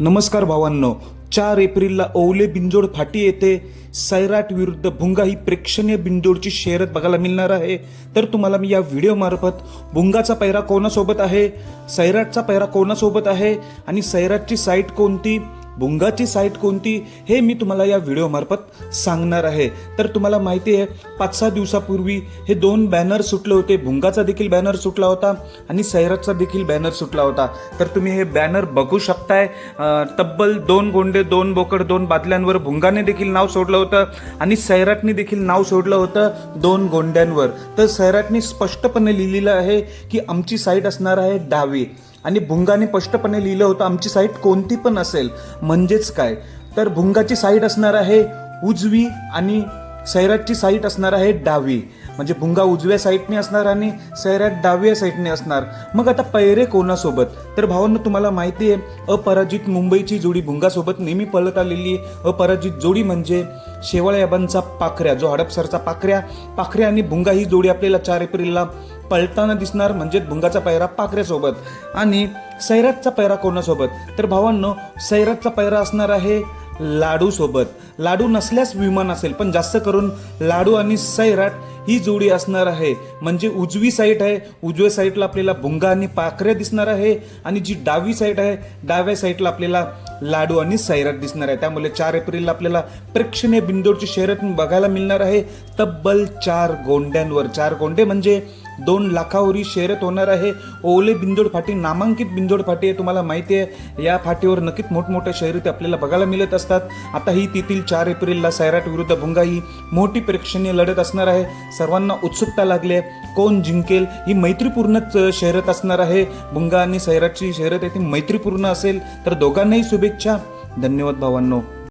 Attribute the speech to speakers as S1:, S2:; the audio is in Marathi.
S1: नमस्कार भावांनो चार एप्रिलला ओवले बिंजोड फाटी येथे सैराट विरुद्ध भुंगा ही प्रेक्षणीय बिंजोडची शर्यत बघायला मिळणार आहे. तर तुम्हाला मी या व्हिडिओमार्फत भुंगाचा पैरा कोणासोबत आहे सैराटचा पैरा कोणासोबत आहे आणि सैराटची साईट कोणती? भुंगाची साईट कोणती हे मी तुम्हाला या व्हिडिओमार्फत सांगणार आहे. तर तुम्हाला माहिती आहे पाच सहा दिवसापूर्वी हे दोन बॅनर सुटले होते. भुंगाचा देखील बॅनर सुटला होता आणि सैराटचा देखील बॅनर सुटला होता. तर तुम्ही हे बॅनर बघू शकताय. तब्बल दोन गोंडे दोन बोकड दोन बादल्यांवर भुंगाने देखील नाव सोडलं होतं आणि सैराटने देखील नाव सोडलं होतं दोन गोंड्यांवर. तर सैराटने स्पष्टपणे लिहिलेलं आहे की आमची साईट असणार आहे डावी. आणि भुंगाने स्पष्टपणे लिहिलं होतं आमची साईट कोणती पण असेल म्हणजेच काय? तर भुंगाची साईट असणार आहे उजवी आणि सैराटची साईट असणार आहे डावी. म्हणजे भुंगा उजव्या साईटने असणार आणि सैराट डाव्या साईटने असणार. मग आता पैरे कोणासोबत? तर भावांना तुम्हाला माहिती आहे अपराजित मुंबईची जोडी भुंगासोबत नेहमी पळत आलेली अपराजित जोडी म्हणजे शेवाळ्याबांचा पाखऱ्या जो हडपसरचा पाखऱ्या पाखऱ्या आणि भुंगा ही जोडी आपल्याला चार एप्रिलला पळताना दिसणार म्हणजे भुंगाचा पैरा पाखरेसोबत आणि सैराटचा पैरा कोणासोबत? तर भावांनो सैराटचा पैरा असणार आहे लाडूसोबत. लाडू नसल्यास विमान असेल पण जास्त करून लाडू आणि सैराट ही जोडी असणार आहे. म्हणजे उजवी साईड आहे उजव्या साईडला आपल्याला भुंगा आणि पाखऱ्या दिसणार आहे आणि जी डावी साईड आहे डाव्या साईडला आपल्याला लाडू आणि सैराट दिसणार आहे. त्यामुळे चार एप्रिलला आपल्याला प्रेक्षणीय बिंदोडची शहरात बघायला मिळणार आहे. तब्बल चार गोंड्यांवर. चार गोंडे म्हणजे दोन लाखावरी शर्यत होणार आहे. ओले बिंदोड फाटी नामांकित बिंदोड फाटी आहे तुम्हाला माहिती आहे. या फाटीवर नक्कीच मोठमोठ्या शर्यती आपल्याला बघायला मिळत असतात. आता ही तेथील चार एप्रिलला सैराट विरुद्ध भुंगा ही मोठी प्रेक्षणीय लढत असणार आहे. सर्वांना उत्सुकता लागली आहे. कोण जिंकेल ही मैत्रीपूर्णच शर्यत असणार आहे. भुंगा आणि सैराटची शर्यत येथे मैत्रीपूर्ण असेल तर दोघांनाही शुभेच्छा. धन्यवाद भावांनो.